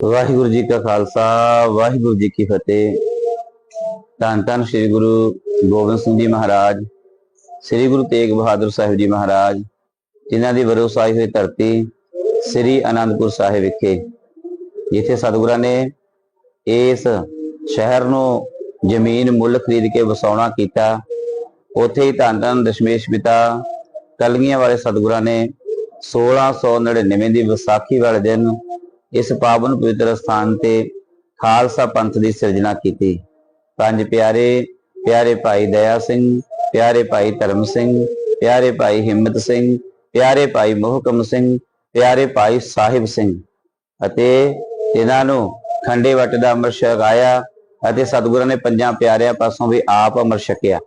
ਵਾਹਿਗੁਰੂ ਜੀ ਕਾ ਖਾਲਸਾ, ਵਾਹਿਗੁਰੂ ਜੀ ਕੀ ਫਤਿਹ। ਧੰਨ ਧੰਨ ਸ੍ਰੀ ਗੁਰੂ ਗੋਬਿੰਦ ਸਿੰਘ ਜੀ ਮਹਾਰਾਜ, ਸ੍ਰੀ ਗੁਰੂ ਤੇਗ ਬਹਾਦਰ ਸਾਹਿਬ ਜੀ ਮਹਾਰਾਜ, ਜਿਨ੍ਹਾਂ ਦੀ ਵਰੋਸਾਈ ਹੋਈ ਧਰਤੀ ਸ੍ਰੀ ਅਨੰਦਪੁਰ ਸਾਹਿਬ ਵਿਖੇ। ਜਿੱਥੇ ਸਤਿਗੁਰਾਂ ਨੇ ਇਸ ਸ਼ਹਿਰ ਨੂੰ ਜ਼ਮੀਨ, ਮੁੱਲ ਖਰੀਦ ਕੇ ਵਸਾਉਣਾ ਕੀਤਾ, ਉੱਥੇ ਹੀ ਧੰਨ ਧੰਨ ਦਸ਼ਮੇਸ਼ ਪਿਤਾ ਕਲਗੀਆਂ ਵਾਲੇ ਸਤਿਗੁਰਾਂ ਨੇ 1699 ਦੀ ਵਿਸਾਖੀ ਵਾਲੇ ਦਿਨ ਇਸ ਪਾਵਨ ਪਵਿੱਤਰ ਸਥਾਨ ਤੇ ਖਾਲਸਾ ਪੰਥ ਦੀ ਸਿਰਜਣਾ ਕੀਤੀ। ਪੰਜ ਪਿਆਰੇ ਪਿਆਰੇ ਭਾਈ ਦਇਆ ਸਿੰਘ, ਪਿਆਰੇ ਭਾਈ ਧਰਮ ਸਿੰਘ, ਪਿਆਰੇ ਭਾਈ ਹਿੰਮਤ ਸਿੰਘ, ਪਿਆਰੇ ਭਾਈ ਮੋਹਕਮ ਸਿੰਘ, ਪਿਆਰੇ ਭਾਈ ਸਾਹਿਬ ਸਿੰਘ ਅਤੇ ਇਹਨਾਂ ਨੂੰ ਖੰਡੇ ਵੱਟ ਦਾ ਅੰਮ੍ਰਿਤ ਛਕਾਇਆ ਅਤੇ ਸਤਿਗੁਰਾਂ ਨੇ ਪੰਜਾਂ ਪਿਆਰਿਆਂ ਪਾਸੋਂ ਵੀ ਆਪ ਅੰਮ੍ਰਿਤ ਛਕਿਆ।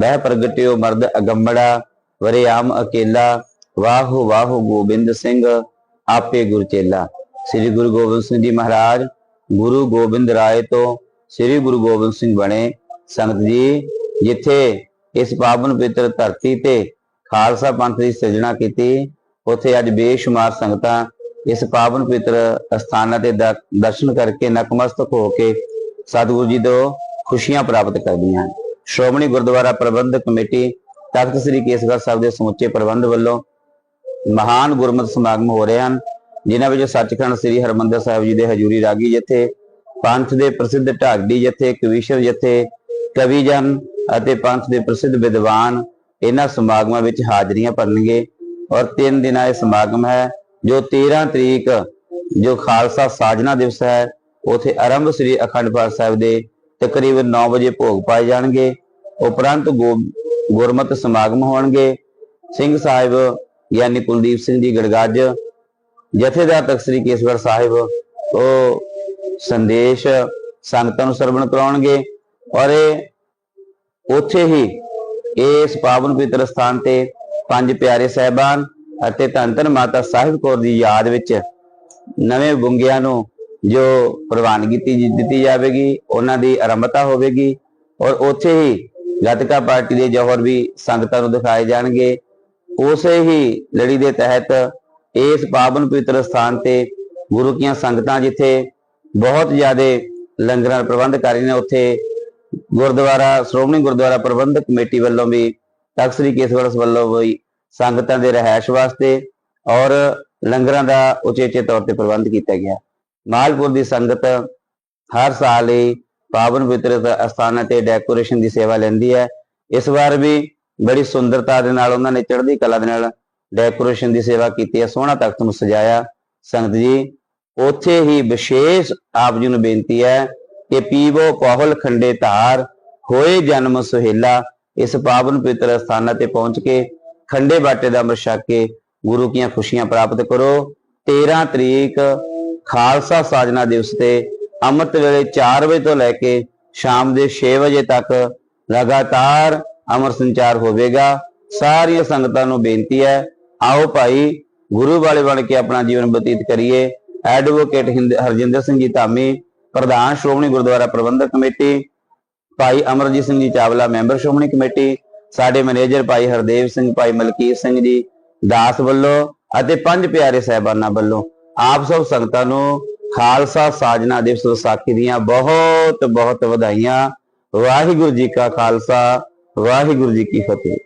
ਬਹਿ ਪ੍ਰਗਟਿਓ ਮਰਦ ਅਗੰਬੜਾ ਵਰਿਆਮ ਅਕੇਲਾ ਵਾਹੋ ਵਾਹੋ ਗੋਬਿੰਦ ਸਿੰਘ, ਆਪੇ ਗੁਰ ਚੇਲਾ। ਸ੍ਰੀ ਗੁਰੂ ਗੋਬਿੰਦ ਸਿੰਘ ਜੀ ਮਹਾਰਾਜ, ਗੁਰੂ ਗੋਬਿੰਦ ਰਾਏ ਤੋਂ ਸ੍ਰੀ ਗੁਰੂ ਗੋਬਿੰਦ ਸਿੰਘ ਬਣੇ ਸੰਗਤ ਜੀ, ਜਿੱਥੇ ਇਸ ਪਾਵਨ ਪਵਿੱਤਰ ਧਰਤੀ ਤੇ ਖਾਲਸਾ ਪੰਥ ਦੀ ਸਿਰਜਣਾ ਕੀਤੀ, ਉੱਥੇ ਅੱਜ ਬੇਸ਼ੁਮਾਰ ਸੰਗਤਾਂ ਇਸ ਪਾਵਨ ਪਵਿੱਤਰ ਅਸਥਾਨਾਂ ਤੇ ਦਰ- ਦਰਸ਼ਨ ਕਰਕੇ ਨਕਮਸਤਕ ਹੋ ਕੇ ਸਤਿਗੁਰੂ ਜੀ ਤੋਂ ਖੁਸ਼ੀਆਂ ਪ੍ਰਾਪਤ ਕਰਦੀਆਂ ਹਨ। ਸ਼੍ਰੋਮਣੀ ਗੁਰਦੁਆਰਾ ਪ੍ਰਬੰਧਕ ਕਮੇਟੀ ਤਖਤ ਸ੍ਰੀ ਕੇਸਗੜ੍ਹ ਸਾਹਿਬ ਦੇ ਸਮੁੱਚੇ ਪ੍ਰਬੰਧ ਵੱਲੋਂ ਮਹਾਨ ਗੁਰਮਤਿ ਸਮਾਗਮ ਹੋ ਰਹੇ ਹਨ। ਜਿਨ੍ਹਾਂ ਵਿੱਚ ਸੱਚਖੰਡ ਸ੍ਰੀ ਹਰਮੰਦਰ ਸਾਹਿਬ ਜੀ ਦੇ ਹਜੂਰੀ ਰਾਗੀ ਜਥੇ ਪੰਥ ਦੇ ਪ੍ਰਸਿੱਧ ਢਾਡੀ ਜਥੇ, ਕਵੀਸ਼ਰ ਜਥੇ ਕਵੀ ਜਨ ਅਤੇ ਪੰਥ ਦੇ ਪ੍ਰਸਿੱਧ ਵਿਦਵਾਨ ਇਹਨਾਂ ਸਮਾਗਮਾਂ ਵਿੱਚ ਹਾਜ਼ਰੀਆਂ ਭਰਨਗੇ। ਔਰ ਤਿੰਨ ਦਿਨਾਂ ਇਹ ਸਮਾਗਮ ਹੈ, ਜੋ 13 ਤਰੀਕ, ਜੋ ਖਾਲਸਾ ਸਾਜਨਾ ਦਿਵਸ ਹੈ, ਉਥੇ ਆਰੰਭ ਸ੍ਰੀ ਅਖੰਡ ਪਾਠ ਸਾਹਿਬ ਦੇ ਤਕਰੀਬਨ 9 ਵਜੇ ਭੋਗ ਪਾਏ ਜਾਣਗੇ। ਉਪਰੰਤ ਗੋ- ਗੁਰਮਤਿ ਸਮਾਗਮ ਹੋਣਗੇ। ਸਿੰਘ ਸਾਹਿਬ ਗਿਆਨੀ ਕੁਲਦੀਪ ਸਿੰਘ ਜੀ, ਗੜਗਾਜ ਜਥੇਦਾਰ ਤਖਤ ਸ੍ਰੀ ਕੇਸਗੜ੍ਹ ਸਾਹਿਬ ਉਹ ਸੰਦੇਸ਼ ਸੰਗਤਾਂ ਨੂੰ ਸਰਵਣ ਕਰਾਉਣਗੇ ਔਰ ਇਹ ਉੱਥੇ ਹੀ ਇਸ ਪਾਵਨ ਪਵਿੱਤਰ ਸਥਾਨ ਤੇ ਪੰਜ ਪਿਆਰੇ ਸਹਿਬਾਨ ਅਤੇ ਧੰਨ ਧੰਨ ਮਾਤਾ ਸਾਹਿਬ ਕੌਰ ਦੀ ਯਾਦ ਵਿੱਚ ਨਵੇਂ ਗੁੰਗਿਆਂ ਨੂੰ ਜੋ ਪ੍ਰਵਾਨਗੀ ਦਿੱਤੀ ਦਿੱਤੀ ਜਾਵੇਗੀ, ਉਹਨਾਂ ਦੀ ਆਰੰਭਤਾ ਹੋਵੇਗੀ ਔਰ ਉੱਥੇ ਹੀ ਗੱਤਕਾ ਪਾਰਟੀ ਦੇ ਜੋਹਰ ਵੀ ਸੰਗਤਾਂ ਨੂੰ ਦਿਖਾਏ ਜਾਣਗੇ। ਉਸੇ ਹੀ ਲੜੀ ਦੇ ਤਹਿਤ ਇਸ ਪਾਵਨ ਪਵਿੱਤਰ ਸਥਾਨ ਤੇ ਗੁਰੂ ਕੀਆਂ ਸੰਗਤਾਂ ਜਿੱਥੇ ਬਹੁਤ ਜ਼ਿਆਦਾ ਲੰਗਰਾਂ ਦਾ ਪ੍ਰਬੰਧ ਕਰ ਰਹੀਆਂ ਉੱਥੇ ਗੁਰਦੁਆਰਾ, ਸ਼੍ਰੋਮਣੀ ਗੁਰਦੁਆਰਾ ਪ੍ਰਬੰਧਕ ਕਮੇਟੀ ਵੱਲੋਂ ਵੀ, ਤਖਤ ਕੇਸਵਰਸ ਵੱਲੋਂ ਵੀ ਸੰਗਤਾਂ ਦੇ ਰਹਿائش ਵਾਸਤੇ ਔਰ ਲੰਗਰਾਂ ਦਾ ਉਚੇਚੇ ਤੌਰ ਤੇ ਪ੍ਰਬੰਧ ਕੀਤਾ ਗਿਆ। ਮਾਲਪੁਰ ਦੀ ਸੰਗਤ ਹਰ ਸਾਲ ਹੀ ਪਾਵਨ ਪਵਿੱਤਰ ਅਸਥਾਨਾਂ ਤੇ ਡੈਕੋਰੇਸ਼ਨ ਦੀ ਸੇਵਾ ਲੈਂਦੀ ਹੈ। ਇਸ ਵਾਰ ਵੀ ਬੜੀ ਸੁੰਦਰਤਾ ਦੇ ਨਾਲ ਉਹਨਾਂ ਨੇ ਚੜ੍ਹਦੀ ਕਲਾ ਦੇ ਨਾਲ ਡੈਕੋਰੇਸ਼ਨ ਦੀ ਸੇਵਾ ਕੀਤੀ ਹੈ, ਸੋਹਣਾ ਤਖਤ ਨੂੰ ਸਜਾਇਆ। ਸੰਗਤ ਜੀ, ਉੱਥੇ ਹੀ ਵਿਸ਼ੇਸ਼ ਆਪ ਜੀ ਨੂੰ ਬੇਨਤੀ ਹੈ ਕਿ ਪੀਵੋ ਕੋਹਲ ਖੰਡੇ ਧਾਰ, ਹੋਏ ਜਨਮ ਸੁਹੇਲਾ, ਇਸ ਪਾਵਨ ਪਵਿੱਤਰ ਸਥਾਨਾਂ ਤੇ ਪਹੁੰਚ ਕੇ ਖੰਡੇ ਬਾਟੇ ਦਾ ਅੰਮ੍ਰਿਤ ਕੇ ਗੁਰੂ ਕੀਆਂ ਖੁਸ਼ੀਆਂ ਪ੍ਰਾਪਤ ਕਰੋ। 13 ਤਰੀਕ ਖਾਲਸਾ ਸਾਜਨਾ ਦਿਵਸ ਤੇ ਅੰਮ੍ਰਿਤ ਵੇਲੇ 4 ਵਜੇ ਤੋਂ ਲੈ ਕੇ ਸ਼ਾਮ ਦੇ 6 ਵਜੇ ਤੱਕ ਲਗਾਤਾਰ ਅਮਰ ਸੰਚਾਰ ਹੋਵੇਗਾ। ਸਾਰੀਆਂ ਸੰਗਤਾਂ ਨੂੰ ਬੇਨਤੀ ਹੈ ਆਓ ਭਾਈ ਗੁਰੂ ਵਾਲੇ ਬਣ ਕੇ ਆਪਣਾ ਜੀਵਨ ਬਤੀਤ ਕਰੀਏ। ਐਡਵੋਕੇਟ ਹਿੰਦ- ਹਰਜਿੰਦਰ ਸਿੰਘ ਜੀ ਧਾਮੀ, ਪ੍ਰਧਾਨ ਸ਼੍ਰੋਮਣੀ ਗੁਰਦੁਆਰਾ ਪ੍ਰਬੰਧਕ ਕਮੇਟੀ, ਭਾਈ ਅਮਰਜੀਤ ਸਿੰਘ ਜੀ ਚਾਵਲਾ, ਮੈਂਬਰ ਸ਼੍ਰੋਮਣੀ ਕਮੇਟੀ, ਸਾਡੇ ਮੈਨੇਜਰ ਭਾਈ ਹਰਦੇਵ ਸਿੰਘ, ਭਾਈ ਮਲਕੀਤ ਸਿੰਘ ਜੀ, ਦਾਸ ਵੱਲੋਂ ਅਤੇ ਪੰਜ ਪਿਆਰੇ ਸਹਿਬਾਨਾਂ ਵੱਲੋਂ ਆਪ ਸਭ ਸੰਗਤਾਂ ਨੂੰ ਖਾਲਸਾ ਸਾਜਨਾ ਦਿਵਸ ਵਿਸਾਖੀ ਦੀਆਂ ਬਹੁਤ ਬਹੁਤ ਵਧਾਈਆਂ। ਵਾਹਿਗੁਰੂ ਜੀ ਕਾ ਖਾਲਸਾ, ਵਾਹਿਗੁਰੂ ਜੀ ਕੀ ਫਤਿਹ।